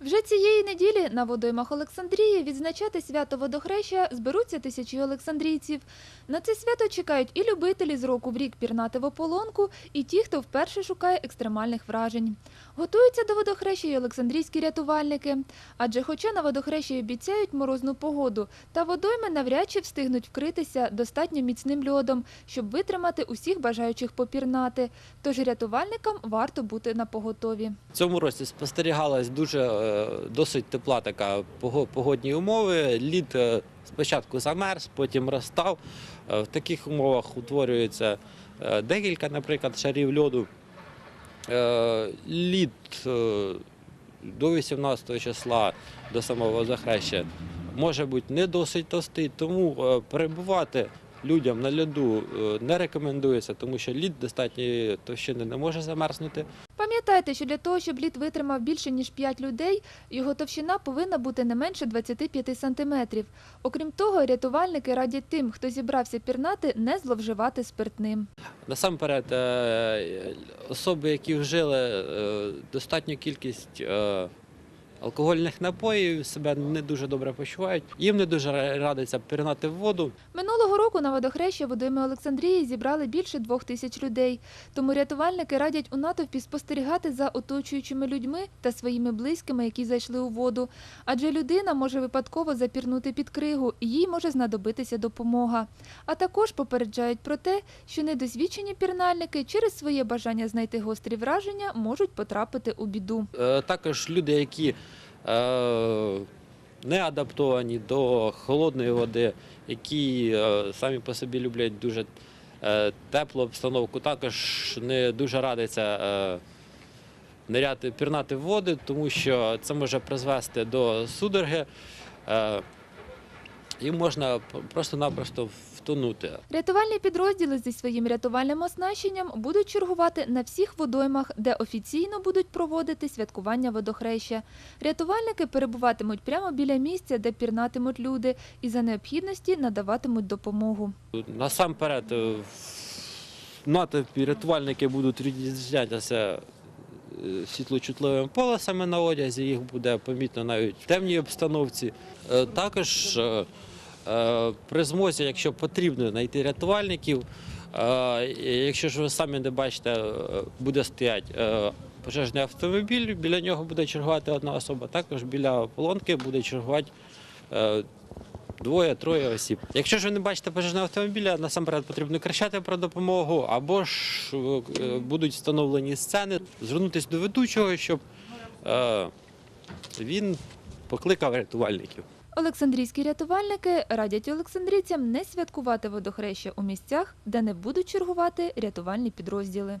Вже цієї неділі на водоймах Олександрії відзначати свято водохреща зберуться тисячі олександрійців. На це свято чекають і любителі з року в рік пірнати в ополонку, і ті, хто вперше шукає екстремальних вражень. Готуються до водохреща й олександрійські рятувальники. Адже хоча на водохрещі обіцяють морозну погоду, та водойми навряд чи встигнуть вкритися достатньо міцним льодом, щоб витримати усіх бажаючих попірнати. Тож рятувальникам варто бути на поготові. Цьому році спостерігалась дуже е, досить тепла така погодні умови. Лід е, спочатку замерз, потім розстав. Е, В таких умовах утворюється е, декілька, наприклад, шарів льоду. Е, Лід е, до 18 числа, до самого захреща, може бути не досить товстий, тому е, перебувати людям на льоду е, не рекомендується, тому що лід достатньої товщини не може замерзнути. Пам'ятайте, що для того, щоб лід витримав більше ніж 5 людей, його товщина повинна бути не менше 25 сантиметрів. Окрім того, рятувальники радять тим, хто зібрався пірнати, не зловживати спиртним. Насамперед, е, особи, які вжили е, достатню кількість е, алкогольних напоїв, себе не дуже добре почувають. Їм не дуже радиться пірнати в воду. Минулого року на водохреща водойми Олександрії зібрали більше двох тисяч людей. Тому рятувальники радять у натовпі спостерігати за оточуючими людьми та своїми близькими, які зайшли у воду. Адже людина може випадково запірнути під кригу, і їй може знадобитися допомога. А також попереджають про те, що недосвідчені пірнальники через своє бажання знайти гострі враження можуть потрапити у біду. Е, Також люди, які не адаптовані до холодної води, які е, самі по собі люблять дуже е, теплу обстановку, також не дуже радиться е, ниряти, пірнати в води, тому що це може призвести до судороги. І можна просто-напросто втонути. Рятувальні підрозділи зі своїм рятувальним оснащенням будуть чергувати на всіх водоймах, де офіційно будуть проводити святкування водохреща. Рятувальники перебуватимуть прямо біля місця, де пірнатимуть люди, і за необхідності надаватимуть допомогу. Насамперед, е, натовпі рятувальники будуть відрізнятися е, світлочутливими полосами на одязі, їх буде помітно навіть в темній обстановці. Е, Також при змозі, якщо потрібно знайти рятувальників, е, якщо ж ви самі не бачите, е, буде стояти е, пожежний автомобіль, біля нього буде чергувати одна особа, також біля полонки буде чергувати е, Двоє-троє осіб. Якщо ж ви не бачите пожежного автомобіля, насамперед потрібно кричати про допомогу, або ж е, будуть встановлені сцени, звернутися до ведучого, щоб е, він покликав рятувальників. Олександрійські рятувальники радять олександрійцям не святкувати водохреща у місцях, де не будуть чергувати рятувальні підрозділи.